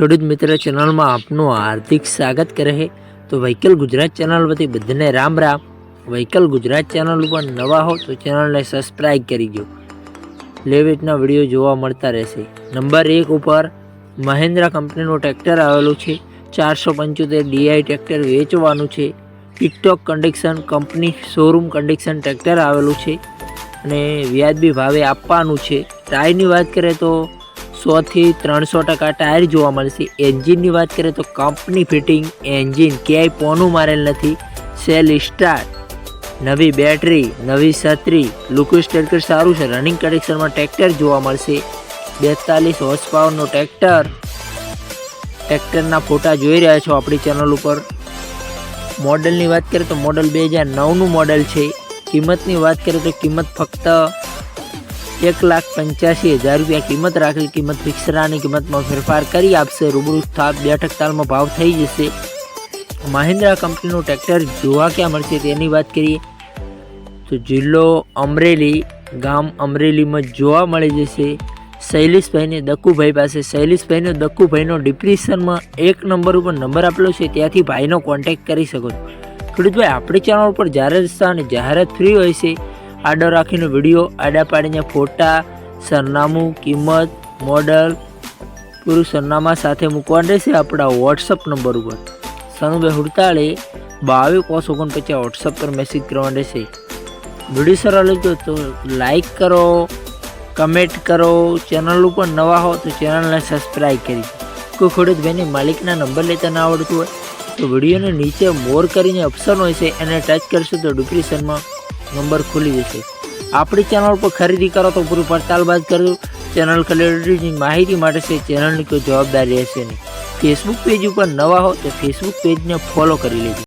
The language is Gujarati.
ખેડૂત મિત્ર ચેનલમાં આપનું હાર્દિક સ્વાગત કરે તો વહીકલ ગુજરાત ચેનલ વતી બધાને રામ રામ. વહીકલ ગુજરાત ચેનલ ઉપર નવા હો તો ચેનલને સબસ્ક્રાઈબ કરી દો. લેવેટના વીડિયો જોવા મળતા રહેશે. નંબર એક ઉપર મહેન્દ્રા કંપનીનું ટ્રેક્ટર આવેલું છે. ચારસો પંચોતેર ડીઆઈ ટ્રેક્ટર વેચવાનું છે. Tiptop condition company showroom condition tractor આવેલું છે. અને વ્યાજબી ભાવે આપવાનું છે. ટ્રાયની વાત કરીએ તો સોથી ત્રણસો ટકા ટાયર જોવા મળશે. એન્જિનની વાત કરીએ તો કંપની ફિટિંગ એન્જિન ક્યાંય પોનું મારેલ નથી. Cell start. નવી બેટરી, નવી છત્રી. લુકુ ટ્રેક્ટર સારું છે. રનિંગ કન્ડિશનમાં ટ્રેક્ટર જોવા મળશે. બેતાલીસ હોર્સ પાવરનું ટ્રેક્ટર. ટ્રેક્ટરના ફોટા જોઈ રહ્યા છો આપણી ચેનલ ઉપર. મોડલની વાત કરીએ તો મોડલ બે હજાર નવનું મોડલ છે. કિંમતની વાત કરીએ તો કિંમત ફક્ત એક લાખ પંચ્યાસી હજાર રૂપિયા કિંમત રાખેલ કિંમત ફિક્સરાની કિંમતમાં ફેરફાર કરી આપશે. રૂબરૂ સ્થાપ બેઠક તાલમાં ભાવ થઈ જશે. મહિન્દ્રા કંપનીનું ટ્રેક્ટર જોવા ક્યાં મળશે તેની વાત કરીએ તો જિલ્લો અમરેલી, ગામ અમરેલીમાં જોવા મળી જશે. શૈલેષભાઈને દક્કુભાઈ પાસે. શૈલેષભાઈનો દક્કુભાઈનો ડિપ્રેશનમાં એક નંબર ઉપર નંબર આપેલો છે. ત્યાંથી ભાઈનો કોન્ટેક્ટ કરી શકો છો. ખેડૂતભાઈ, આપણી ચેનલ ઉપર જાહેરાત અને જાહેરાત ફ્રી હોય છે આડો રાખીને વીડિયો, આડા પાડીને ફોટા, સરનામું, કિંમત, મોડલ, પૂરું સરનામા સાથે મૂકવાનું રહેશે આપણા વોટ્સઅપ નંબર ઉપર. સનુભાઈ હુડતાળે બાવીસ પોસ ઓગણપચાસ વોટ્સઅપ પર મેસેજ કરવા રહેશે. વીડિયો સારો લાગ્યો તો લાઈક કરો કમેન્ટ કરો ચેનલ ઉપર નવા હો તો ચેનલને સબસ્ક્રાઈબ કરી. કોઈ ખેડૂત ભાઈને માલિકના નંબર લેતા ના આવડતું હોય તો વિડીયોને નીચે મોર કરીને ઓપ્શન હોય છે એને ટચ કરશો તો ડિપ્રેશનમાં નંબર ખુલી જશે. આપણી ચેનલ પર ખરીદી કરો તો પૂરું પડતાલ બાદ કરજો. ચેનલ ક્લિયરિટીની માહિતી માટે છે ચેનલની કોઈ જવાબદારી રહેશે નહીં. ફેસબુક પેજ ઉપર નવા હો તો ફેસબુક પેજને ફોલો કરી લેજો.